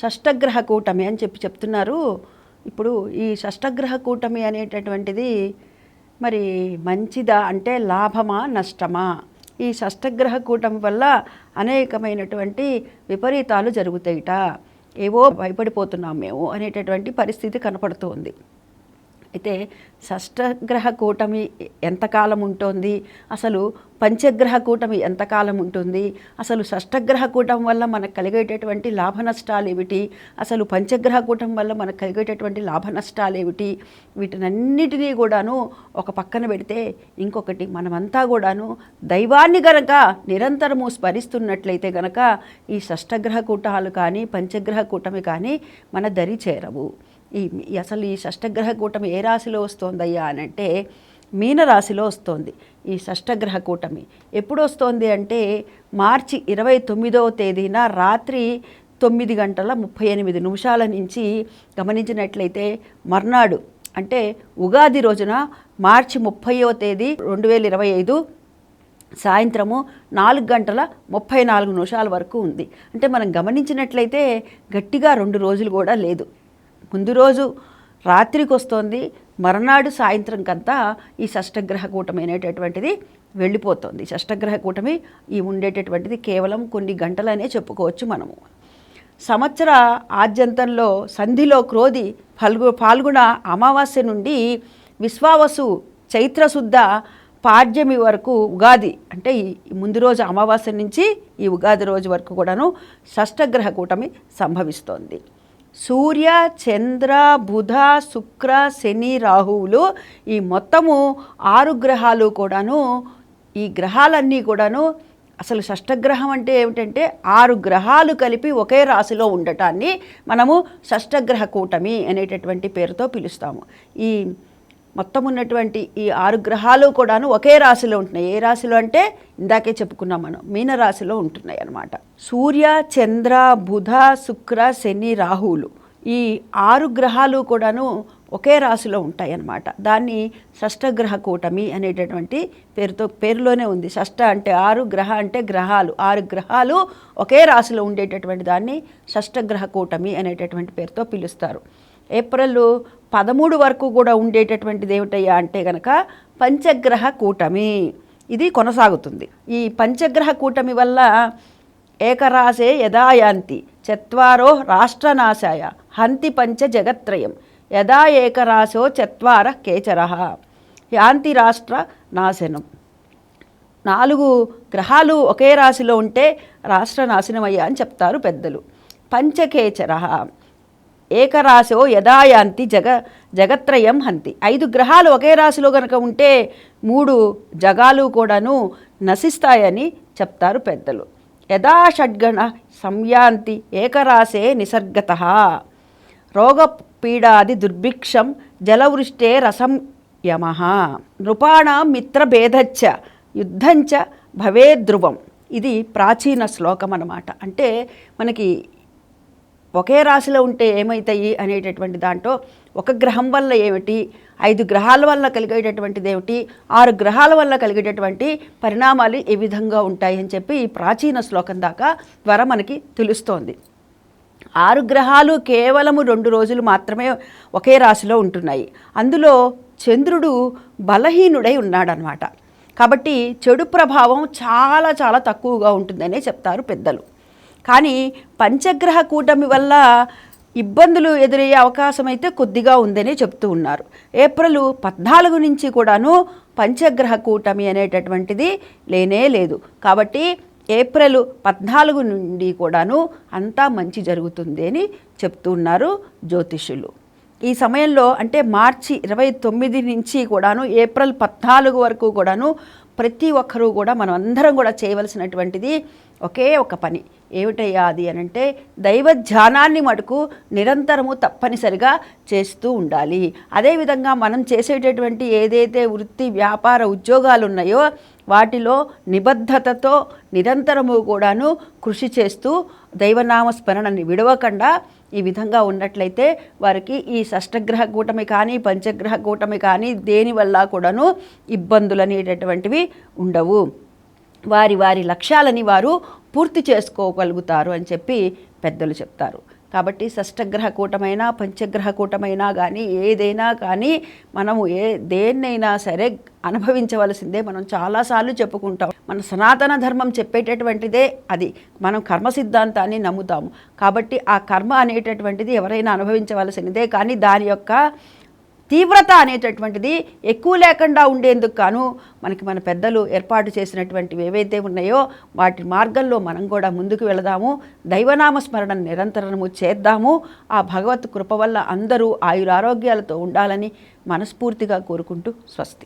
షష్టగ్రహ కూటమి అని చెప్పి చెప్తున్నారు. ఇప్పుడు ఈ షష్టగ్రహ కూటమి అనేటటువంటిది మరి మంచిదా అంటే లాభమా నష్టమా? ఈ షష్టగ్రహ కూటమి వల్ల అనేకమైనటువంటి విపరీతాలు జరుగుతాయిట. ఏవో భయపడిపోతున్నాం మేము అనేటటువంటి పరిస్థితి కనపడుతుంది. అయితే షష్టగ్రహ కూటమి ఎంతకాలం ఉంటుంది? అసలు పంచగ్రహ కూటమి ఎంతకాలం ఉంటుంది? అసలు షష్టగ్రహ కూటం వల్ల మనకు కలిగేటటువంటి లాభ నష్టాలు ఏమిటి? అసలు పంచగ్రహ కూటం వల్ల మనకు కలిగేటటువంటి లాభ నష్టాలు ఏమిటి? వీటినన్నిటినీ కూడాను ఒక పక్కన పెడితే ఇంకొకటి మనమంతా కూడాను దైవాన్ని గనక నిరంతరము స్మరిస్తున్నట్లయితే గనక ఈ షష్టగ్రహ కూటాలు కానీ పంచగ్రహ కూటమి కానీ మన దరి చేరవు. ఈ అసలు ఈ షష్టగ్రహ కూటమి ఏ రాశిలో వస్తోందయ్యా అని అంటే మీనరాశిలో వస్తోంది ఈ షష్టగ్రహ కూటమి. ఎప్పుడు వస్తోంది అంటే మార్చి ఇరవై తొమ్మిదవ తేదీన రాత్రి తొమ్మిది గంటల ముప్పై ఎనిమిది నిమిషాల నుంచి గమనించినట్లయితే మర్నాడు అంటే ఉగాది రోజున మార్చి ముప్పైవ తేదీ రెండు వేల ఇరవై ఐదు సాయంత్రము నాలుగు గంటల ముప్పై నాలుగు నిమిషాల వరకు ఉంది. అంటే మనం గమనించినట్లయితే గట్టిగా రెండు రోజులు కూడా లేదు. ముందు రోజు రాత్రికి వస్తోంది మరునాడు సాయంత్రంకంతా ఈ షష్టగ్రహ కూటమి అనేటటువంటిది వెళ్ళిపోతుంది. షష్టగ్రహ కూటమి ఈ ఉండేటటువంటిది కేవలం కొన్ని గంటలనే చెప్పుకోవచ్చు మనము. సంవత్సర ఆద్యంతంలో సంధిలో క్రోధి ఫల్గు పాల్గొన అమావాస్య నుండి విశ్వావసు చైత్రశుద్ధ పాడ్యమి వరకు ఉగాది అంటే ఈ ముందు రోజు అమావాస్య నుంచి ఈ ఉగాది రోజు వరకు కూడాను షష్టగ్రహ కూటమి సంభవిస్తోంది. సూర్య చంద్ర బుధ శుక్ర శని రాహువులు ఈ మొత్తము ఆరు గ్రహాలు కూడాను ఈ గ్రహాలన్నీ కూడాను అసలు షష్టగ్రహం అంటే ఏమిటంటే ఆరు గ్రహాలు కలిపి ఒకే రాశిలో ఉండటాన్ని మనము షష్టగ్రహ కూటమి అనేటటువంటి పేరుతో పిలుస్తాము. ఈ మొత్తం ఉన్నటువంటి ఈ ఆరు గ్రహాలు కూడాను ఒకే రాశిలో ఉంటున్నాయి. ఏ రాశిలో అంటే ఇందాకే చెప్పుకున్నాం మనం మీన రాశిలో ఉంటున్నాయి అన్నమాట. సూర్య చంద్ర బుధ శుక్ర శని రాహువులు ఈ ఆరు గ్రహాలు కూడాను ఒకే రాశిలో ఉంటాయి అన్నమాట. దాన్ని షష్టగ్రహ కూటమి అనేటటువంటి పేరుతో పేరులోనే ఉంది. షష్ట అంటే ఆరు గ్రహ అంటే గ్రహాలు. ఆరు గ్రహాలు ఒకే రాశిలో ఉండేటటువంటి దాన్ని షష్టగ్రహ కూటమి అనేటటువంటి పేరుతో పిలుస్తారు. ఏప్రిల్ పదమూడు వరకు కూడా ఉండేటటువంటిది ఏమిటయ్యా అంటే గనక పంచగ్రహ కూటమి. ఇది కొనసాగుతుంది. ఈ పంచగ్రహ కూటమి వల్ల ఏకరాశే యదాయాంతి చత్వారో రాష్ట్రనాశాయ హంతి పంచ జగత్రయం యదా ఏకరాశో చత్వార కేచర. యాంతి రాష్ట్ర నాశనం. నాలుగు గ్రహాలు ఒకే రాశిలో ఉంటే రాష్ట్ర నాశనమయ్యా అని చెప్తారు పెద్దలు. పంచకేచర. ఏకరాశో యదాయాంతి జగ జగత్రయం హంతి ఐదు గ్రహాలు ఒకే రాశిలో కనుక ఉంటే మూడు జగాలు కూడాను నశిస్తాయని చెప్తారు పెద్దలు. యదా షడ్గణ సంయాంతి ఏకరాశే నిసర్గత. రోగపీడాది దుర్భిక్షం జలవృష్టే రసం యమ. నృపాణం మిత్రభేదచ్చ యుద్ధంచ భవేద్రువం. ఇది ప్రాచీన శ్లోకం అన్నమాట అంటే మనకి ఒకే రాశిలో ఉంటే ఏమవుతాయి అనేటటువంటి దాంట్లో ఒక గ్రహం వల్ల ఏమిటి? ఐదు గ్రహాల వల్ల కలిగేటటువంటిది ఏమిటి? ఆరు గ్రహాల వల్ల కలిగేటటువంటి పరిణామాలు ఏ విధంగా ఉంటాయి అని చెప్పి ఈ ప్రాచీన శ్లోకం దాకా ద్వారా మనకి తెలుస్తోంది. ఆరు గ్రహాలు కేవలము రెండు రోజులు మాత్రమే ఒకే రాశిలో ఉంటున్నాయి. అందులో చంద్రుడు బలహీనుడై ఉన్నాడనమాట కాబట్టి చెడు ప్రభావం చాలా చాలా తక్కువగా ఉంటుందనే చెప్తారు పెద్దలు. కానీ పంచగ్రహ కూటమి వల్ల ఇబ్బందులు ఎదురయ్యే అవకాశం అయితే కొద్దిగా ఉందని చెప్తూ ఉన్నారు. ఏప్రిల్ పద్నాలుగు నుంచి కూడాను పంచగ్రహ కూటమి అనేటటువంటిది లేనే లేదు. కాబట్టి ఏప్రిల్ పద్నాలుగు నుండి కూడాను అంతా మంచి జరుగుతుంది అని చెప్తూ ఉన్నారు జ్యోతిష్యులు. ఈ సమయంలో అంటే మార్చి ఇరవై తొమ్మిది నుంచి కూడాను ఏప్రిల్ పద్నాలుగు వరకు కూడాను ప్రతి ఒక్కరూ కూడా మనం అందరం కూడా చేయవలసినటువంటిది ఒకే ఒక పని. ఏమిటయ్యా అది అని అంటే దైవ ధ్యానాన్ని మటుకు నిరంతరము తప్పనిసరిగా చేస్తూ ఉండాలి. అదేవిధంగా మనం చేసేటటువంటి ఏదైతే వృత్తి వ్యాపార ఉద్యోగాలు ఉన్నాయో వాటిలో నిబద్ధతతో నిరంతరము కూడాను కృషి చేస్తూ దైవనామ స్మరణని విడవకుండా ఈ విధంగా ఉన్నట్లయితే వారికి ఈ షష్టగ్రహ కూటమి కానీ పంచగ్రహ కూటమి కానీ దేనివల్ల కూడాను ఇబ్బందులు అనేటటువంటివి ఉండవు. వారి వారి లక్ష్యాలని వారు పూర్తి చేసుకోగలుగుతారు అని చెప్పి పెద్దలు చెప్తారు. కాబట్టి షష్టగ్రహ కూటమైనా పంచగ్రహ కూటమైనా కానీ ఏదైనా కానీ మనము ఏ దేన్నైనా సరే అనుభవించవలసిందే. మనం చాలాసార్లు చెప్పుకుంటాం. మన సనాతన ధర్మం చెప్పేటటువంటిదే అది. మనం కర్మ సిద్ధాంతాన్ని నమ్ముతాము. కాబట్టి ఆ కర్మ అనేటటువంటిది ఎవరైనా అనుభవించవలసినదే. కానీ దాని యొక్క తీవ్రత అనేటటువంటిది ఎక్కువ లేకుండా ఉండేందుకు గాను మనకి మన పెద్దలు ఏర్పాటు చేసినటువంటివి ఏవైతే ఉన్నాయో వాటి మార్గంలో మనం కూడా ముందుకు వెళదాము. దైవనామ స్మరణ నిరంతరము చేద్దాము. ఆ భగవత్ కృప వల్ల అందరూ ఆయురారోగ్యాలతో ఉండాలని మనస్ఫూర్తిగా కోరుకుంటూ స్వస్తి.